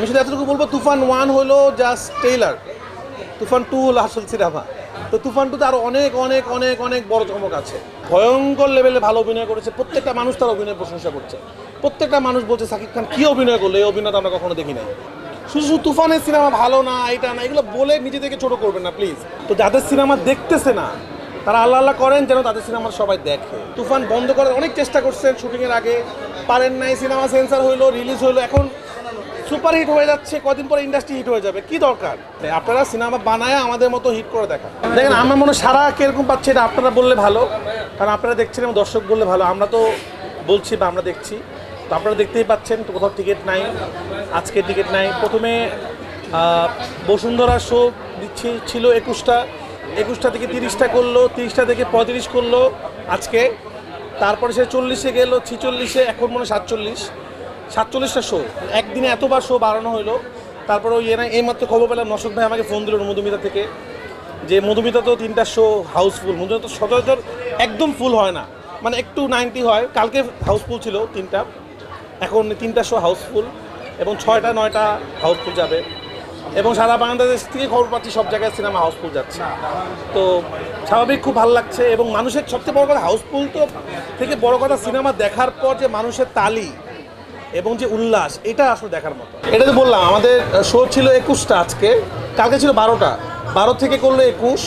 আমি শুধু এতটুকু বলব, তুফান ওয়ান হলো জাস্ট ট্রেলার তুফান টু হলো আসল সিনেমা। তো তুফান টুতে আরও অনেক অনেক অনেক অনেক বড় চমক আছে। ভয়ঙ্কর লেভেলে ভালো অভিনয় করেছে, প্রত্যেকটা মানুষ তার অভিনয় প্রশংসা করছে। প্রত্যেকটা মানুষ বলছে, সাকিব খান কী অভিনয় করল? এই অভিনয় আমরা কখনো দেখি নাই। শুধু শুধু তুফানের সিনেমা ভালো না, এটা না, এগুলো বলে নিজে থেকে ছোট করবেন না প্লিজ তো যাদের সিনেমা দেখতেছে না, তারা আল্লাহ আল্লাহ করেন যেন তাদের সিনেমা সবাই দেখে। তুফান বন্ধ করার অনেক চেষ্টা করছেন শুটিংয়ের আগে। পারেন নাই, সিনেমা সেন্সার হইল রিলিজ হইল, এখন সুপার হিট হয়ে যাচ্ছে, কদিন পরে ইন্ডাস্ট্রি হিট হয়ে যাবে। কি দরকার? আপনারা সিনেমা বানায় আমাদের মতো হিট করে দেখা দেখেন, আমার মনে সারা কীরকম পাচ্ছে এটা আপনারা বললে ভালো, কারণ আপনারা দেখছেন এবং দর্শক বললে ভালো। আমরা তো বলছি বা আমরা দেখছি। তো আপনারা দেখতেই পাচ্ছেন, তো কোথাও টিকিট নাই, আজকে টিকিট নাই। প্রথমে বসুন্ধরা শো দিচ্ছি, ছিল একুশটা। একুশটা থেকে তিরিশটা করল, তিরিশটা থেকে পঁয়ত্রিশ করল আজকে। তারপরে সে চল্লিশে গেলো, ছিচল্লিশে, এখন মনে সাতচল্লিশ। সাতচল্লিশটা শো একদিনে এতবার শো বাড়ানো হলো। তারপরে ওই এনা এইমাত্র খবর পেলাম নশক ভাই আমাকে ফোন দিল মধুমিতা থেকে, যে মধুমিতা তো তিনটা শো হাউসফুল মধুমিতা তো সচরাচর একদম ফুল হয় না। মানে একটু নাইনটি হয়। কালকে হাউসফুল ছিল তিনটা। এখন তিনটা শো হাউসফুল এবং ছয়টা, নয়টা হাউসফুল যাবে। এবং সারা বাংলাদেশ থেকে খবর পাচ্ছি সব জায়গায় সিনেমা হাউসফুল যাচ্ছে। তো স্বাভাবিক খুব ভালো লাগছে এবং মানুষের সবচেয়ে বড় কথা হাউসফুল তো থেকে বড় কথা সিনেমা দেখার পর যে মানুষের তালি এবং যে উল্লাস, এটা আসলে দেখার মতো। এটা তো বললাম, আমাদের শো ছিল একুশটা আজকে, কালকে ছিল বারোটা। বারো থেকে করল একুশ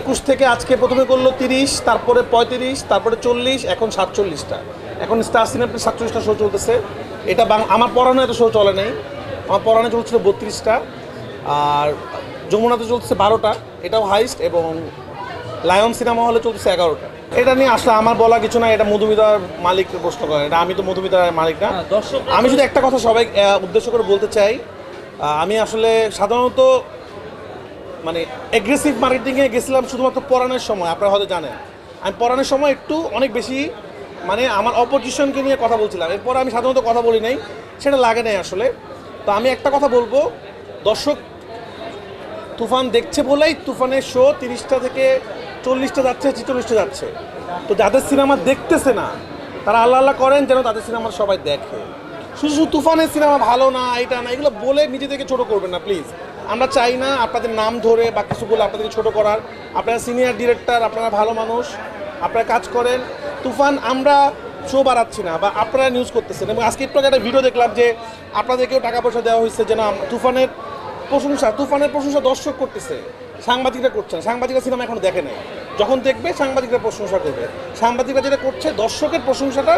একুশ থেকে আজকে প্রথমে করল তিরিশ, তারপরে পঁয়ত্রিশ, তারপরে চল্লিশ, এখন সাতচল্লিশটা। এখন স্টার সিনেমাতে সাতচল্লিশটা শো চলতেছে। এটা আমার পড়ানো এত শো চলে নাই। আমার পড়ানো চলছিল বত্রিশটা, আর যমুনাতে চলছে বারোটা। এটাও হাইস্ট এবং লায়ন সিনেমা হলে চলছে এগারোটা। এটা নিয়ে আসলে আমার বলা কিছু না এটা মধুমিতার মালিক প্রশ্ন করে। এটা আমি তো মধুমিতার মালিক না। দর্শক আমি শুধু একটা কথা সবাই উদ্দেশ্য করে বলতে চাই আমি আসলে সাধারণত মানে এগ্রেসিভ মার্কেটিংয়ে গেছিলাম শুধুমাত্র পড়ানোর সময় আপনারা হয়তো জানেন। আমি পড়ানোর সময় একটু অনেক বেশি মানে আমার অপোজিশনকে নিয়ে কথা বলছিলাম। এরপর আমি সাধারণত কথা বলি নাই সেটা লাগে নাই আসলে। তো আমি একটা কথা বলব দর্শক তুফান দেখছে বলেই তুফানের শো তিরিশটা থেকে চল্লিশটা যাচ্ছে, ছিচল্লিশটা যাচ্ছে। তো যাদের সিনেমা দেখতেছে না, তারা আল্লাহ আল্লাহ করেন যেন তাদের সিনেমার সবাই দেখে। শুধু শুধু তুফানের সিনেমা ভালো না, এটা না, এগুলো বলে নিজেদেরকে ছোট করবেন না প্লিজ আমরা চাই না আপনাদের নাম ধরে বা কিছু বলে আপনাদেরকে ছোট করার। আপনারা সিনিয়র ডিরেক্টর আপনারা ভালো মানুষ, আপনারা কাজ করেন। তুফান, আমরা শো বাড়াচ্ছি না বা আপনারা নিউজ করতেছেন। এবং আজকে একটু একটা ভিডিও দেখলাম যে আপনাদেরকেও টাকা পয়সা দেওয়া হয়েছে যেন আম- তুফানের প্রশংসা তুফানের প্রশংসা দর্শক করতেছে, সাংবাদিকরা করছেন সাংবাদিকরা সিনেমা এখন দেখে নাই। যখন দেখবে সাংবাদিকরা প্রশংসা করবে। সাংবাদিকরা যেটা করছে, দর্শকের প্রশংসাটা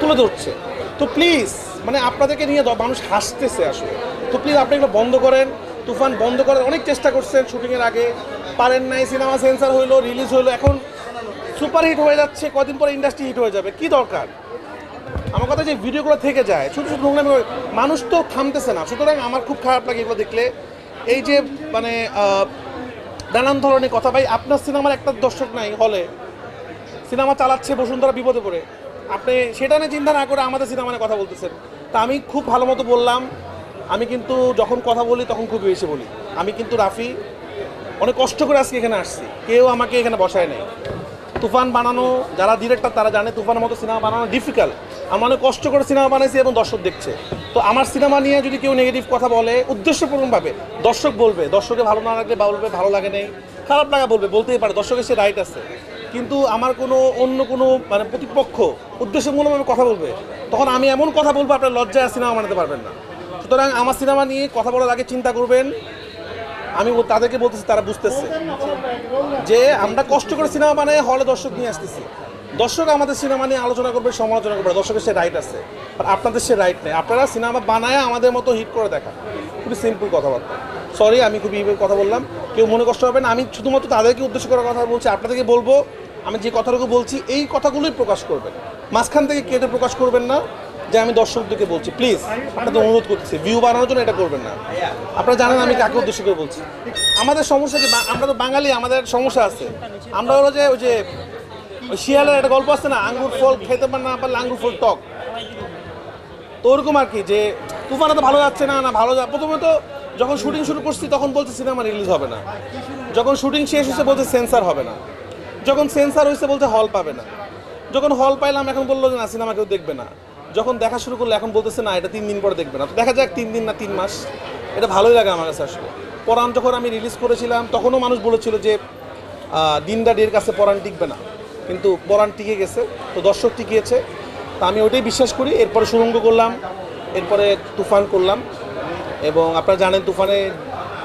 তুলে ধরছে। তো প্লিজ মানে আপনাদেরকে নিয়ে মানুষ হাসতেছে আসলে। তো প্লিজ আপনি এগুলো বন্ধ করেন, তুফান বন্ধ করার অনেক চেষ্টা করছেন শুটিংয়ের আগে। পারেন নাই, সিনেমা সেন্সার হইল রিলিজ হইল, এখন সুপার হিট হয়ে যাচ্ছে, কদিন পরে ইন্ডাস্ট্রি হিট হয়ে যাবে। কি দরকার? আমার কথা যে ভিডিওগুলো থেকে যায় ছোটো ছোটো নোংরামি মানুষ তো থামতেছে না। সুতরাং আমার খুব খারাপ লাগে এগুলো দেখলে। এই যে মানে নানান ধরনের কথা। ভাই, আপনার সিনেমার একটা দর্শক নাই হলে। সিনেমা চালাচ্ছে বসুন্ধরা বিপদে পড়ে। আপনি সেটা নিয়ে চিন্তা না করে আমাদের সিনেমা নিয়ে কথা বলতেছেন। তা আমি খুব ভালো মতো বললাম। আমি কিন্তু যখন কথা বলি তখন খুব বেশি বলি। আমি কিন্তু রাফি। অনেক কষ্ট করে আজকে এখানে আসছি। কেউ আমাকে এখানে বসায় নেই। তুফান বানানো, যারা ডিরেক্টর তারা জানে, তুফানের মতো সিনেমা বানানো ডিফিকাল্ট আমি অনেক কষ্ট করে সিনেমা বানাইছি এবং দর্শক দেখছে। তো আমার সিনেমা নিয়ে যদি কেউ নেগেটিভ কথা বলে, উদ্দেশ্যপূর্ণভাবে দর্শক বলবে, দর্শকে ভালো না লাগলে বলবে, ভালো লাগে নেই, খারাপ লাগা বলবে, বলতেই পারে, দর্শকের সে রাইট আছে। কিন্তু আমার কোনো অন্য কোনো মানে প্রতিপক্ষ উদ্দেশ্যমূলকভাবে কথা বলবে, তখন আমি এমন কথা বলব, আপনার লজ্জায় সিনেমা বানাতে পারবেন না। সুতরাং আমার সিনেমা নিয়ে কথা বলার আগে চিন্তা করবেন, আমি তাদেরকে বলতেছি, তারা বুঝতেছে যে আমরা কষ্ট করে সিনেমা বানাই, হলে দর্শক নিয়ে আসতেছি। দর্শক আমাদের সিনেমা নিয়ে আলোচনা করবে, সমালোচনা করবে দর্শকের সে রাইট আছে আর আপনাদের সে রাইট নেই। আপনারা সিনেমা বানায় আমাদের মতো হিট করে দেখা খুবই সিম্পল কথাবার্তা। সরি আমি খুবই কথা বললাম। কেউ মনে কষ্ট হবে না। আমি শুধুমাত্র তাদেরকে উদ্দেশ্য করার কথা বলছি। আপনাদেরকে বলব, আমি যে কথাটুকু বলছি, এই কথাগুলোই প্রকাশ করবেন। মাঝখান থেকে কেটে প্রকাশ করবেন না, যে আমি দর্শকদেরকে বলছি। প্লিজ আপনাদের অনুরোধ করতেছি। ভিউ বানানোর জন্য এটা করবেন না। আপনারা জানেন আমি কাকে উদ্দেশ্য করে বলছি। আমাদের সমস্যা কি? আমরা তো বাঙালি, আমাদের সমস্যা আছে। আমরা হলো যে ওই যে শিয়ালের একটা গল্প আছে না, আঙ্গুর ফল খেতে পার না পারলে আঙ্গুর ফল টক। তো ওরকম আর কি যে তুফানে তো ভালো যাচ্ছে না না ভালো যা প্রথমত যখন শুটিং শুরু করছি তখন বলছে সিনেমা রিলিজ হবে না। যখন শুটিং শেষ হয়েছে বলছে সেন্সার হবে না। যখন সেন্সার হয়েছে বলছে হল পাবে না। যখন হল পাইলাম এখন বলল যে না, সিনেমা কেউ দেখবে না। যখন দেখা শুরু করল এখন বলতেছে না, এটা তিন দিন পরে দেখবে না। তো দেখা যাক তিন দিন না তিন মাস, এটা ভালোই লাগে আমার কাছে আসলে। পরাণ যখন আমি রিলিজ করেছিলাম, তখনও মানুষ বলেছিল যে দিনটা ডের কাছে পরাণ টিকবে না। কিন্তু পরাণ টিকে গেছে, তো দর্শক টিকিয়েছে। তা আমি ওইটাই বিশ্বাস করি, এরপরে সুরঙ্গ করলাম, এরপরে তুফান করলাম। এবং আপনারা জানেন তুফানে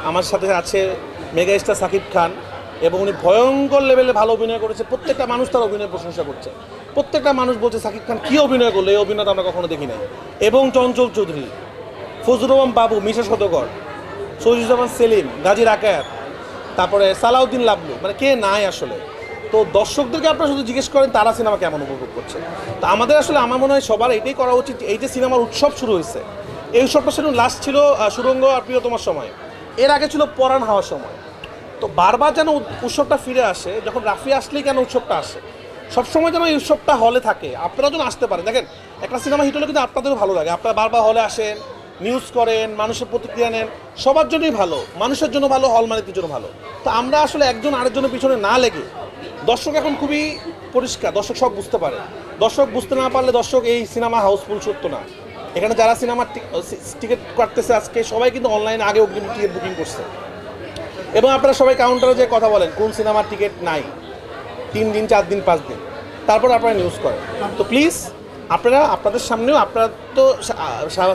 আমার সাথে আছে মেগা স্টার সাকিব খান, এবং উনি ভয়ঙ্কর লেভেলে ভালো অভিনয় করেছে। প্রত্যেকটা মানুষ তার অভিনয় প্রশংসা করছে। প্রত্যেকটা মানুষ বলছে, সাকিব খান কী অভিনয় করল? এই অভিনয়টা আমরা কখনো দেখি নাই। এবং চঞ্চল চৌধুরী, ফজলুর রহমান বাবু, মিশা সদকর সৈজুজ্জামান সেলিম গাজীর আকায়াত তারপরে সালাউদ্দিন লাবলু মানে কে নাই আসলে? তো দর্শকদেরকে আপনারা শুধু জিজ্ঞেস করেন, তারা সিনেমা কেমন উপভোগ করছে? তো আমাদের আসলে, আমার মনে হয় সবার এটাই করা উচিত এই যে সিনেমার উৎসব শুরু হয়েছে, এই উৎসবটা শুধু লাস্ট ছিল সুরঙ্গ আর প্রিয়তমার সময়। এর আগে ছিল পরাণ হওয়ার সময়। তো বারবার যেন উৎসবটা ফিরে আসে, যখন রাফি আসলেই কেন উৎসবটা আসে, সবসময় যেন এই উৎসবটা হলে থাকে আপনারা যেন আসতে পারেন। দেখেন, একটা সিনেমা হিট হলে কিন্তু আপনাদেরও ভালো লাগে। আপনারা বারবার হলে আসেন নিউজ করেন, মানুষের প্রতিক্রিয়া নেন, সবার জন্যই ভালো, মানুষের জন্য ভালো হল মালিকদের জন্য ভালো। তো আমরা আসলে একজন আরেকজনের পিছনে না লেগে দর্শক এখন খুবই পরিষ্কার, দর্শক সব বুঝতে পারে। দর্শক বুঝতে না পারলে দর্শক এই সিনেমা হাউসফুল সত্য না। এখানে যারা সিনেমার টিকিট কাটতেছে আজকে, সবাই কিন্তু অনলাইনে আগে অগ্রিম টিকিট বুকিং করছে। এবং আপনারা সবাই কাউন্টারে যে কথা বলেন, কোন সিনেমার টিকিট নাই? তিন দিন, চার দিন, পাঁচ দিন। তারপর আপনারা নিউজ করেন। তো প্লিজ আপনারা আপনাদের সামনেও, আপনারা তো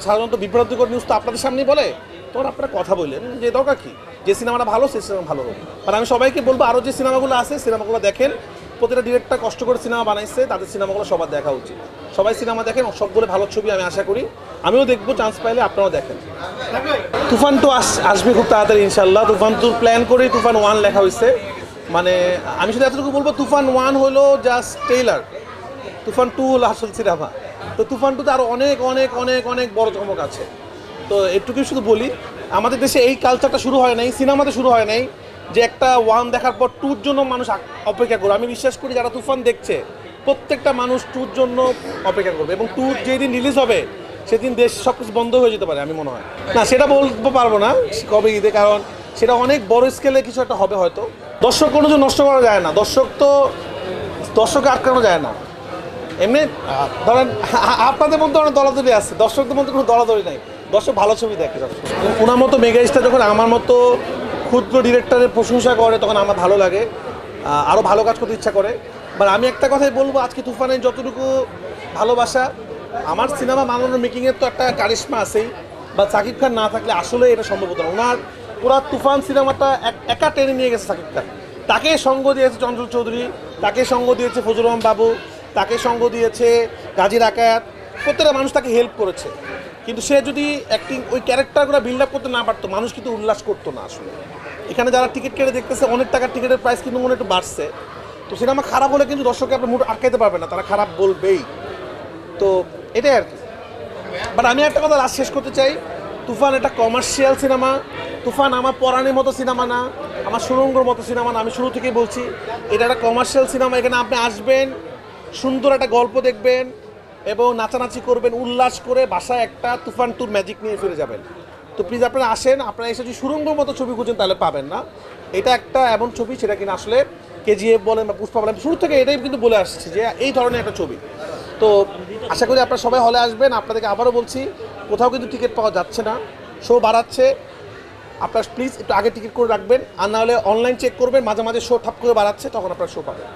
সাধারণত বিভ্রান্তিকর নিউজ তো আপনাদের সামনেই বলে। তখন আপনারা কথা বললেন যে, দরকার কি? যে সিনেমাটা ভালো সেই সিনেমা ভালো হোক। মানে আমি সবাইকে বলব আরও যে সিনেমাগুলো আছে, সিনেমাগুলো দেখেন। প্রতিটা ডিরেক্টর কষ্ট করে সিনেমা বানাইছে, তাদের সিনেমাগুলো সবার দেখা উচিত। সবাই সিনেমা দেখেন, সবগুলো ভালো ছবি আমি আশা করি। আমিও দেখব চান্স পাইলে আপনারাও দেখেন। তুফান তো আস- আসবে খুব তাড়াতাড়ি ইনশাল্লাহ তুফান টু প্ল্যান করেই তুফান ওয়ান লেখা হয়েছে মানে আমি শুধু এতটুকু বলব, তুফান ওয়ান হলো জাস্ট টেইলার তুফান টু হলো আসল সিনেমা। তো তুফান টুতে আরও অনেক অনেক অনেক অনেক বড় চমক আছে। তো এটুকুই শুধু বলি আমাদের দেশে এই কালচারটা শুরু হয় নাই সিনেমাতে শুরু হয় নাই, যে একটা ওয়ান দেখার পর টুর জন্য মানুষ অপেক্ষা করবে। আমি বিশ্বাস করি যারা তুফান দেখছে, প্রত্যেকটা মানুষ টুর জন্য অপেক্ষা করবে এবং ট্যুর যেদিন রিলিজ হবে, সেদিন দেশ সব কিছু বন্ধ হয়ে যেতে পারে, আমি মনে হয়। না, সেটা বলতে পারব না, কবে ঈদে, কারণ সেটা অনেক বড় স্কেলে কিছু একটা হবে হয়তো। দর্শক কোনো নষ্ট করা যায় না, দর্শক তো দর্শককে আটকানো যায় না। এমনি ধরেন আপনাদের মধ্যে অনেক দলাদলি আছে, দর্শকদের মধ্যে কোনো দলাদলি নাই। দর্শক ভালো ছবি দেখে ওনার মতো মেগা স্টার যখন আমার মতো ক্ষুদ্র ডিরেক্টরের প্রশংসা করে, তখন আমার ভালো লাগে। আরও ভালো কাজ করতে ইচ্ছা করে। বাট আমি একটা কথাই বলব, আজকে তুফানের যতটুকু ভালোবাসা, আমার সিনেমা বানানোর মেকিংয়ের তো একটা কারিশমা আছেই। বা সাকিব খান না থাকলে আসলে এটা সম্ভব হতো না। ওনার পুরা তুফান সিনেমাটা এক- একা টেনে নিয়ে গেছে সাকিব খান। তাকে সঙ্গ দিয়েছে চঞ্চল চৌধুরী, তাকে সঙ্গ দিয়েছে ফজলুর রহমান বাবু, তাকে সঙ্গ দিয়েছে গাজীর আকায়াত প্রত্যেকটা মানুষ তাকে হেল্প করেছে। কিন্তু সে যদি অ্যাক্টিং ওই ক্যারেক্টারগুলো বিল্ড আপ করতে না পারতো, মানুষ কিন্তু উল্লাস করতো না আসলে। এখানে যারা টিকিট কেটে দেখতেছে, অনেক টাকার টিকিটের প্রাইস কিন্তু মনে একটু বাড়ছে। তো সিনেমা খারাপ হলে কিন্তু দর্শককে আপনার মুড আটকাইতে পারবে না, তারা খারাপ বলবেই। তো এটাই আর কি। বাট আমি একটা কথা লাস্ট শেষ করতে চাই। তুফান একটা কমার্শিয়াল সিনেমা তুফান আমার পরাণের মতো সিনেমা না, আমার সুরঙ্গর মতো সিনেমা না, আমি শুরু থেকেই বলছি, এটা একটা কমার্শিয়াল সিনেমা এখানে আপনি আসবেন, সুন্দর একটা গল্প দেখবেন এবং নাচানাচি করবেন, উল্লাস করে বাসায় একটা তুফান টুর ম্যাজিক নিয়ে ফিরে যাবেন। তো প্লিজ আপনারা আসেন, আপনারা এসে যদি সুরঙ্গর মতো ছবি খুঁজেন তাহলে পাবেন না। এটা একটা এমন ছবি, সেটা কিনা আসলে কেজিএফ বলেন বা পুষ্পা বলেন, শুরু থেকে এটাই কিন্তু বলে আসছি যে এই ধরনের একটা ছবি। তো আশা করি আপনারা সবাই হলে আসবেন, আপনাদেরকে আবারও বলছি, কোথাও কিন্তু টিকিট পাওয়া যাচ্ছে না। শো বাড়াচ্ছে। আপনার প্লিজ একটু আগে টিকিট করে রাখবেন, আর না হলে অনলাইন চেক করবেন, মাঝে মাঝে শো ঠাপ করে বাড়াচ্ছে, তখন আপনার শো পাবেন।